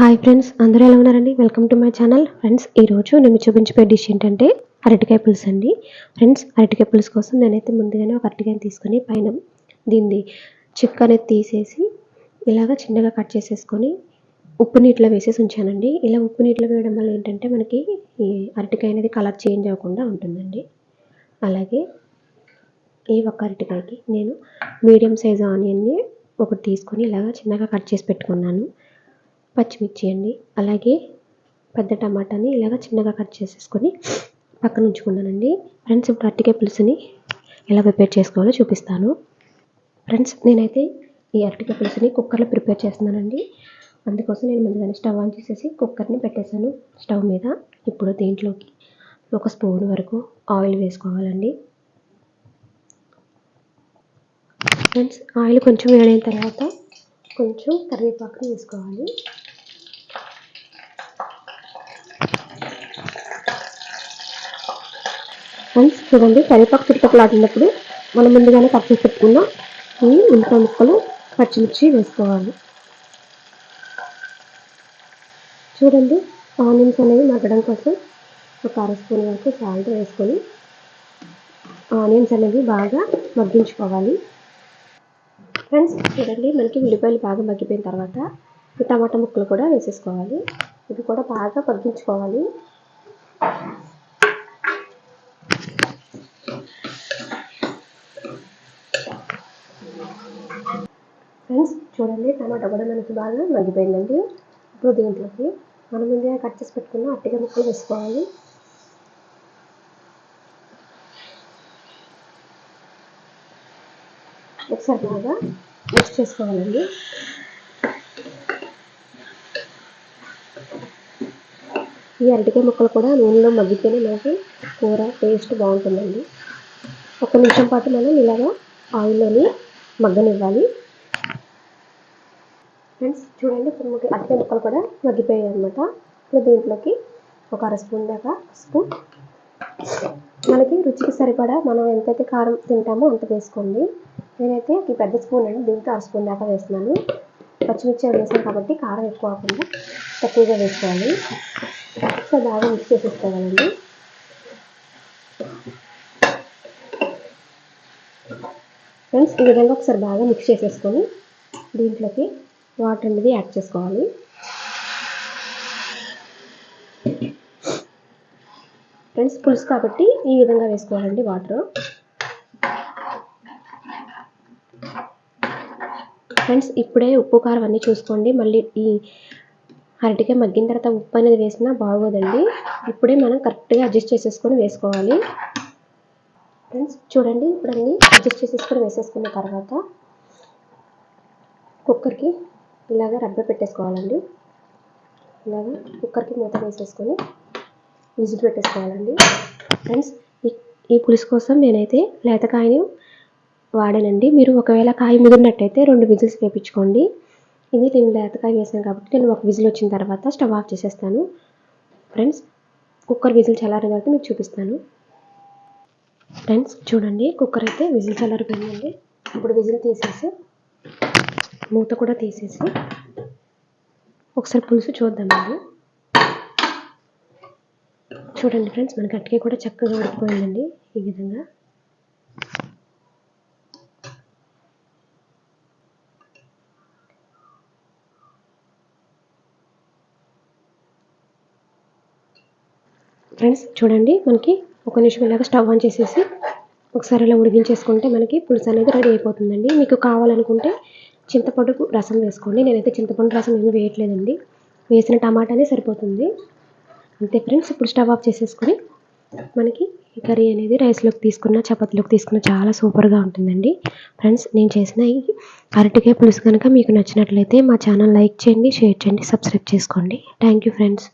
Hi friends అందరూ ఎలా ఉన్నారండి? Welcome to my channel. Friends ఈరోజు నేను మీకు చూపించే డిష్ ఏంటంటే అరటికాయ పులుసు అండి. ఫ్రెండ్స్ అరటికాయ పులుసు కోసం నేనైతే ముందుగానే ఒక అరటికాయని తీసుకొని పైన దీన్ని చిక్క అనేది తీసేసి ఇలాగ చిన్నగా కట్ చేసేసుకొని ఉప్పు నీటిలో వేసేసి ఉంచానండి. ఇలా ఉప్పు నీటిలో వేయడం వల్ల ఏంటంటే మనకి ఈ అరటికాయ అనేది కలర్ చేంజ్ అవ్వకుండా ఉంటుందండి. అలాగే ఈ ఒక్క అరటికాయకి నేను మీడియం సైజ్ ఆనియన్ని ఒకటి తీసుకొని ఇలాగ చిన్నగా కట్ చేసి పెట్టుకున్నాను. పచ్చిమిర్చి అండి. అలాగే పెద్ద టమాటాని ఇలాగ చిన్నగా కట్ చేసేసుకొని పక్కన ఉంచుకున్నానండి. ఫ్రెండ్స్ ఇప్పుడు అరటికాయ పులుసుని ఎలా ప్రిపేర్ చేసుకోవాలో చూపిస్తాను. ఫ్రెండ్స్ నేనైతే ఈ అరటికాయ పులుసుని కుక్కర్లో ప్రిపేర్ చేస్తున్నానండి. అందుకోసం నేను ముందుగానే స్టవ్ ఆన్ చేసేసి కుక్కర్ని పెట్టేశాను స్టవ్ మీద. ఇప్పుడు దీంట్లోకి ఒక స్పూన్ వరకు ఆయిల్ వేసుకోవాలండి. ఫ్రెండ్స్ ఆయిల్ కొంచెం వేడైన తర్వాత కొంచెం కరివేపాకుని వేసుకోవాలి. ఫ్రెండ్స్ చూడండి కరివేపాకు చిరుతకులాడినప్పుడు మనం ముందుగానే కట్ చేసి పెట్టుకున్న ఈ ఉల్లిపాయ ముక్కలు పచ్చిమిర్చి వేసుకోవాలి. చూడండి ఆనియన్స్ అనేవి మగ్గడం కోసం ఒక అర స్పూన్ వరకు సాల్ట్ వేసుకొని ఆనియన్స్ అనేవి బాగా మగ్గించుకోవాలి. ఫ్రెండ్స్ చూడండి మనకి ఉల్లిపాయలు బాగా మగ్గిపోయిన తర్వాత ఈ టమాటా ముక్కలు కూడా వేసేసుకోవాలి. ఇది కూడా బాగా మగ్గించుకోవాలి. ఫ్రెండ్స్ చూడండి టమాటా కూడా మనకి బాగా మగ్గిపోయిందండి. ఇప్పుడు దీంట్లోకి మనం ముందుగా కట్ చేసి పెట్టుకున్న అట్టిగా ముక్కలు వేసుకోవాలి. ఒకసారి బాగా మిక్స్ చేసుకోవాలండి. ఈ అరటికాయ ముక్కలు కూడా నూనెలో మగ్గితేనే మనకి కూర టేస్ట్ బాగుంటుందండి. ఒక నిమిషం పాటు మనం ఇలాగా ఆయిల్లోని మగ్గనివ్వాలి. ఫ్రెండ్స్ చూడండి ఇప్పుడు మనకి అరటికాయ ముక్కలు కూడా మగ్గిపోయాయి అనమాట ఇప్పుడు దీంట్లోకి ఒక అర స్పూన్ దాకా స్పూన్ మనకి రుచికి సరిపడా మనం ఎంతైతే కారం తింటామో అంత వేసుకోండి. నేనైతే ఈ పెద్ద స్పూన్ అండి దీంతో అర స్పూన్ దాకా వేస్తున్నాను. పచ్చిమిర్చి వేసాను కాబట్టి కారం ఎక్కువ కాకుండా తక్కువగా వేసుకోవాలి. సో బాగా మిక్స్ చేసేసుకోవాలండి. ఫ్రెండ్స్ ఈ విధంగా ఒకసారి బాగా మిక్స్ చేసేసుకొని దీంట్లోకి వాటర్ అనేది యాడ్ చేసుకోవాలి. ఫ్రెండ్స్ పులుసు కాబట్టి ఈ విధంగా వేసుకోవాలండి వాటర్. ఫ్రెండ్స్ ఇప్పుడే ఉప్పు కారం అన్నీ చూసుకోండి. మళ్ళీ ఈ అరటికాయ మగ్గిన తర్వాత ఉప్పు అనేది వేసినా బాగోదండి. ఇప్పుడే మనం కరెక్ట్గా అడ్జస్ట్ చేసేసుకొని వేసుకోవాలి. ఫ్రెండ్స్ చూడండి ఇప్పుడు అన్నీ అడ్జస్ట్ చేసేసుకొని వేసేసుకున్న తర్వాత కుక్కర్కి ఇలాగ రబ్బర్ పెట్టేసుకోవాలండి. ఇలాగ కుక్కర్కి మూత వేసేసుకొని విజిల్ పెట్టేసుకోవాలండి. ఫ్రెండ్స్ ఈ ఈ పులుసు కోసం నేనైతే లేతకాయని వాడానండి. మీరు ఒకవేళ కాయ మిగిలినట్టయితే రెండు విజిల్స్ వేపించుకోండి. ఇది నేను లేతకాయ వేసాను కాబట్టి నేను ఒక విజిల్ వచ్చిన తర్వాత స్టవ్ ఆఫ్ చేసేస్తాను. ఫ్రెండ్స్ కుక్కర్ విజిల్ చల్లారిన తర్వాత మీకు చూపిస్తాను. ఫ్రెండ్స్ చూడండి కుక్కర్ అయితే విజిల్ చల్లారిపోయిందండి. ఇప్పుడు విజిల్ తీసేసి మూత కూడా తీసేసి ఒకసారి పులుసు చూద్దామండి. చూడండి ఫ్రెండ్స్ మనకి అట్టికే కూడా చక్కగా ఉడికిపోయిందండి ఈ విధంగా. ఫ్రెండ్స్ చూడండి మనకి ఒక నిమిషం ఇలాగ స్టవ్ ఆన్ చేసేసి ఒకసారి ఇలా ఉడికించేసుకుంటే మనకి పులుసు అనేది రెడీ అయిపోతుందండి. మీకు కావాలనుకుంటే చింతపండు రసం వేసుకోండి. నేనైతే చింతపండు రసం ఏమీ వేయట్లేదండి. వేసిన టమాటానే సరిపోతుంది. అంతే ఫ్రెండ్స్ ఇప్పుడు స్టవ్ ఆఫ్ చేసేసుకొని మనకి ఈ కర్రీ అనేది రైస్లోకి తీసుకున్న చపాతీలోకి తీసుకున్న చాలా సూపర్గా ఉంటుందండి. ఫ్రెండ్స్ నేను చేసిన ఈ అరటికాయ పులుసు కనుక మీకు నచ్చినట్లయితే మా ఛానల్ లైక్ చేయండి షేర్ చేయండి సబ్స్క్రైబ్ చేసుకోండి. Thank you friends.